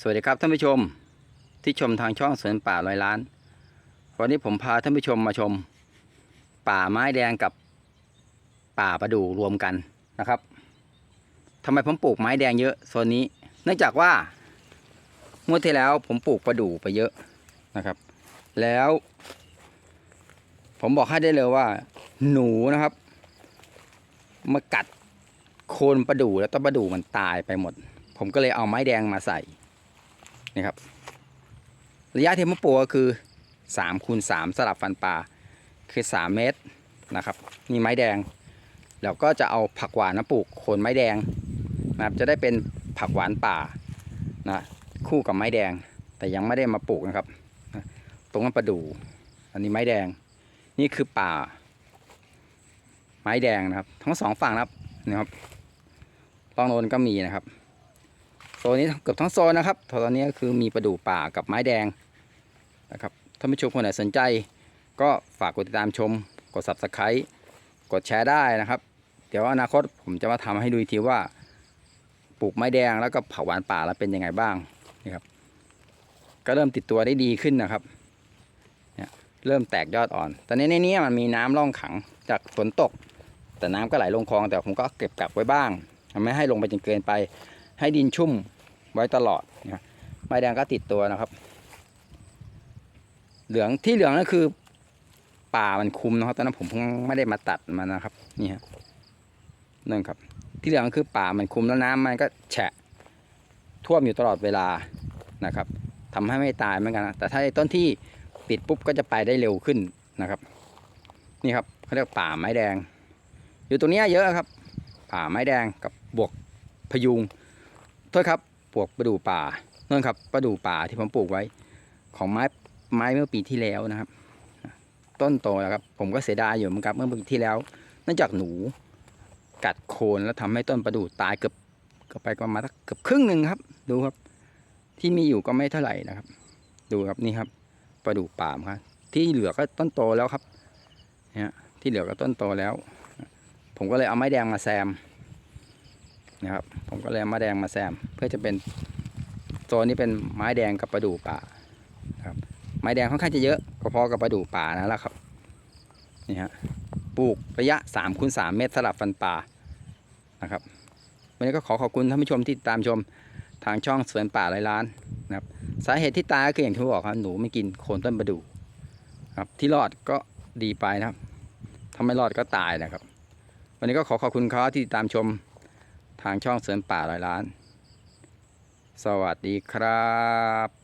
สวัสดีครับท่านผู้ชมที่ชมทางช่องสวนป่าร้อยล้าน วันนี้ผมพาท่านผู้ชมมาชม ป่าไม้แดงกับป่าประดู่รวมกันนะครับทำไมผมปลูกไม้แดงเยอะโซนนี้ เนื่องจากว่างวดที่แล้วผมปลูกประดู่ไปเยอะนะครับ แล้ว ผมบอกให้ได้เลยว่า หนูนะครับ มากัดโคนประดู่แล้วต้นประดู่มันตายไปหมด ผมก็เลยเอาไม้แดงมาใส่ นี่ครับ ระยะเที่ผมปลูกก็คือ3คูณ3สลับฟันปลาคือ 3 เมตรนะครับนี่ไม้แดงแล้วก็จะเอาผักหวานมาปลูกโคนไม้แดงนะครับจะได้เป็นผักหวานป่านะคู่กับไม้แดง แต่ยังไม่ได้มาปลูกนะครับ ตรงนั้นประดู่อันนี้ไม้แดง นี่คือป่า ไม้แดงนะครับ ทั้งสองฝั่งนะครับนะครับตองโนนก็มีนะครับ โซนนี้เกือบทั้งโซนนะครับตอนนี้ก็คือมีประดู่ป่ากับไม้แดงนะครับท่านผู้ชมคนไหนสนใจ ก็ฝากกดติดตามชม กด subscribe กดแชร์ได้นะครับ เดี๋ยวอนาคตผมจะมาทำให้ดูอีกทีว่า ปลูกไม้แดงแล้วก็ผักหวานป่าแล้วเป็นยังไงบ้างนี่ครับก็เริ่มติดตัวได้ดีขึ้นนะครับเนี่ยเริ่มแตกยอดอ่อน ตอนนี้ในนี้มันมีน้ำร่องขังจากฝนตก แต่น้ำก็ไหลลงคลองแต่ผมก็เก็บกักไว้บ้างไม่ให้ลงไปจนเกินไป ให้ดินชุ่ม ไว้ตลอดนะไม้แดงก็ติดตัวนะครับ เหลืองที่เหลืองนั่นคือ ป่ามันคุมนะครับตอนนั้นผมเพิ่งไม่ได้มาตัดมันนะครับ นี่ฮะนั่นครับ ที่เหลืองก็คือป่ามันคุมแล้วน้ำมันก็แฉะ ท่วมอยู่ตลอดเวลานะครับทำให้ไม่ตายเหมือนกันนะแต่ถ้าต้นที่ปิดปุ๊บก็จะไปได้เร็วขึ้นนะครับ นี่ครับเขาเรียกป่าไม้แดง อยู่ตรงนี้เยอะครับ ป่าไม้แดงกับบวกพยุงโทษครับ วกประดู่ป่านั่นครับประดู่ป่าที่ผมปลูกไว้ ของไม้ไม้เมื่อปีที่แล้วนะครับ ต้นโตแล้วครับ ผมก็เสียดายอยู่เหมือนกันเมื่อปีที่แล้วเนื่องจากหนูกัดโคนแล้วทำให้ต้นประดู่ตายเกือบเกือบไปประมาณเกือบครึ่งหนึ่งครับ ดูครับ ที่มีอยู่ก็ไม่เท่าไหร่นะครับ ดูครับนี่ครับประดู่ป่ามครับที่เหลือก็ต้นโตแล้วครับเนี่ยที่เหลือก็ต้นโตแล้ว ผมก็เลยเอาไม้แดงมาแซม นะครับ ผมก็เลยเอาไม้แดงมาแซม เพื่อจะเป็นโซนนี้เป็นไม้แดงกับประดู่ป่านะครับ ไม้แดงค่อนข้างจะเยอะพอๆกับประดู่ป่านั่นแหละครับนี่ฮะปลูกระยะ3คูณ3เมตรสลับฟันป่านะครับวันนี้ก็ขอขอบคุณท่านผู้ชมที่ตามชมทางช่องสวนป่าไรล้านนะครับสาเหตุที่ตายก็คืออย่างที่บอกครับหนูไม่กินโคนต้นประดู่ครับที่รอดก็ดีไปนะครับถ้าไม่รอดก็ตายนะครับ วันนี้ก็ขอขอบคุณเขาที่ตามชม ทางช่องเสริมป่าร้อยล้าน สวัสดีครับ